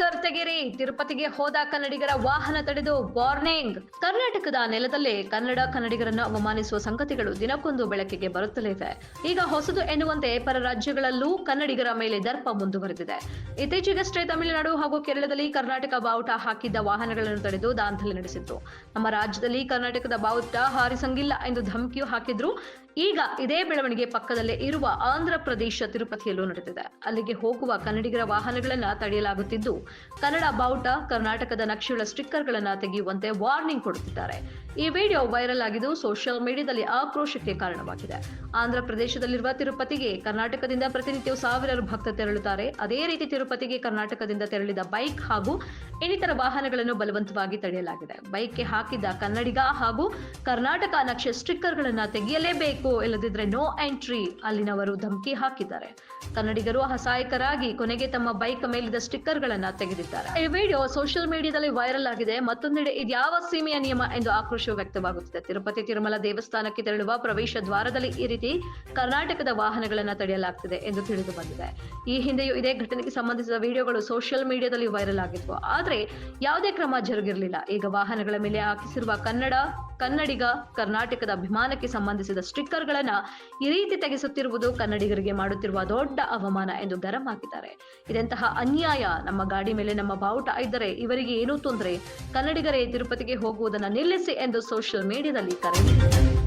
Sticker ತೆಗೆರಿ ತಿರುಪತಿಗೆ ಹೋದ ಕನ್ನಡಿಗರ ವಾಹನ ತಡೆದು ವಾರ್ನಿಂಗ್. ಕರ್ನಾಟಕದ ನೆಲದಲ್ಲೇ ಕನ್ನಡ ಕನ್ನಡಿಗರನ್ನು ಅವಮಾನಿಸುವ ಸಂಗತಿಗಳು ದಿನಕ್ಕೊಂದು ಬೆಳಕಿಗೆ ಬರುತ್ತಲೇ ಇದೆ. ಈಗ ಹೊಸದು ಎನ್ನುವಂತೆ ಪರ ರಾಜ್ಯಗಳಲ್ಲೂ ಕನ್ನಡಿಗರ ಮೇಲೆ ದರ್ಪ ಮುಂದುವರೆದಿದೆ. ಇತ್ತೀಚೆಗಷ್ಟೇ ತಮಿಳುನಾಡು ಹಾಗೂ ಕೇರಳದಲ್ಲಿ ಕರ್ನಾಟಕ ಬಾವುಟ ಹಾಕಿದ್ದ ವಾಹನಗಳನ್ನು ತಡೆದು ದಾಂಧಲೆ ನಡೆಸಿತ್ತು ನಮ್ಮ ರಾಜ್ಯದಲ್ಲಿ ಕರ್ನಾಟಕದ ಬಾವುಟ ಹಾರಿಸಂಗಿಲ್ಲ ಎಂದು ಧಮಕಿಯೂ ಹಾಕಿದ್ರು. ಈಗ ಇದೇ ಬೆಳವಣಿಗೆ ಪಕ್ಕದಲ್ಲೇ ಇರುವ ಆಂಧ್ರ ಪ್ರದೇಶ ತಿರುಪತಿಯಲ್ಲೂ ನಡೆದಿದೆ. ಅಲ್ಲಿಗೆ ಹೋಗುವ ಕನ್ನಡಿಗರ ವಾಹನಗಳನ್ನ ತಡೆಯಲಾಗುತ್ತಿದ್ದು. ಕನ್ನಡ ಬಾವುಟ ಕರ್ನಾಟಕದ ನಕ್ಷೆಗಳ ಸ್ಟಿಕ್ಕರ್ಗಳನ್ನು ತೆಗೆಯುವಂತೆ ವಾರ್ನಿಂಗ್ ಕೊಡುತ್ತಿದ್ದಾರೆ. ಈ ವಿಡಿಯೋ ವೈರಲ್ ಆಗಿದ್ದು ಸೋಷಿಯಲ್ ಮೀಡಿಯಾದಲ್ಲಿ ಆಕ್ರೋಶಕ್ಕೆ ಕಾರಣವಾಗಿದೆ. ಆಂಧ್ರ ಪ್ರದೇಶದಲ್ಲಿರುವ ತಿರುಪತಿಗೆ ಕರ್ನಾಟಕದಿಂದ ಪ್ರತಿನಿತ್ಯ ಸಾವಿರಾರು ಭಕ್ತ ತೆರಳುತ್ತಾರೆ. ಅದೇ ರೀತಿ ತಿರುಪತಿಗೆ ಕರ್ನಾಟಕದಿಂದ ತೆರಳಿದ ಬೈಕ್ ಹಾಗೂ ಇನ್ನಿತರ ವಾಹನಗಳನ್ನು ಬಲವಂತವಾಗಿ ತಡೆಯಲಾಗಿದೆ. ಬೈಕ್ಗೆ ಹಾಕಿದ್ದ ಕನ್ನಡಿಗ ಹಾಗೂ ಕರ್ನಾಟಕ ನಕ್ಷೆ ಸ್ಟಿಕ್ಕರ್ಗಳನ್ನು ತೆಗೆಯಲೇಬೇಕು. ಇಲ್ಲದಿದ್ರೆ ನೋ ಎಂಟ್ರಿ ಅಲ್ಲಿನವರು ಧಮಕಿ ಹಾಕಿದ್ದಾರೆ. ಕನ್ನಡಿಗರು ಅಸಹಾಯಕರಾಗಿ ಕೊನೆಗೆ ತಮ್ಮ ಬೈಕ್ ಮೇಲಿದ್ದ ಸ್ಟಿಕ್ಕರ್ಗಳನ್ನು ತೆಗೆದಿದ್ದಾರೆ. ಈ ವಿಡಿಯೋ ಸೋಷಿಯಲ್ ಮೀಡಿಯಾದಲ್ಲಿ ವೈರಲ್ ಆಗಿದೆ. ಮತ್ತೊಂದೆಡೆ ಇದ್ಯಾವ ಸೀಮೆಯ ನಿಯಮ ಎಂದು ಆಕ್ರೋಶ ವ್ಯಕ್ತವಾಗುತ್ತಿದೆ. ತಿರುಪತಿ ತಿರುಮಲ ದೇವಸ್ಥಾನಕ್ಕೆ ತೆರಳುವ ಪ್ರವೇಶ ದ್ವಾರದಲ್ಲಿ ಈ ರೀತಿ ಕರ್ನಾಟಕದ ವಾಹನಗಳನ್ನು ತಡೆಯಲಾಗ್ತಿದೆ ಎಂದು ತಿಳಿದು ಬಂದಿದೆ. ಈ ಹಿಂದೆಯೂ ಇದೇ ಘಟನೆಗೆ ಸಂಬಂಧಿಸಿದ ವಿಡಿಯೋಗಳು ಸೋಷಿಯಲ್ ಮೀಡಿಯಾದಲ್ಲಿ ವೈರಲ್ ಆಗಿತ್ತು ಆದ್ರೆ ಯಾವುದೇ ಕ್ರಮ ಜರುಗಿರಲಿಲ್ಲ. ಈಗ ವಾಹನಗಳ ಮೇಲೆ ಹಾಕಿಸಿರುವ ಕನ್ನಡ, ಕನ್ನಡಿಗ, ಕರ್ನಾಟಕದ ಅಭಿಮಾನಕ್ಕೆ ಸಂಬಂಧಿಸಿದ ಸ್ಟಿಕ್ಕರ್ಗಳನ್ನ ಈ ರೀತಿ ತೆಗೆಸುತ್ತಿರುವುದು ಕನ್ನಡಿಗರಿಗೆ ಮಾಡುತ್ತಿರುವ ದೊಡ್ಡ ಅವಮಾನ ಎಂದು ಗರಂ ಹಾಕಿದ್ದಾರೆ. ಇದೆಂತಹ ಅನ್ಯಾಯ. ನಮ್ಮ ಗಾಡಿ ಮೇಲೆ ನಮ್ಮ ಬಾವುಟ ಇದ್ದರೆ ಇವರಿಗೆ ಏನೂ ತೊಂದರೆ. ಕನ್ನಡಿಗರೇ ತಿರುಪತಿಗೆ ಹೋಗುವುದನ್ನು ನಿಲ್ಲಿಸಿ ಎಂದು ಸೋಷಿಯಲ್ ಮೀಡಿಯಾದಲ್ಲಿ ಕರೆ ನೀಡಿದ್ದಾರೆ.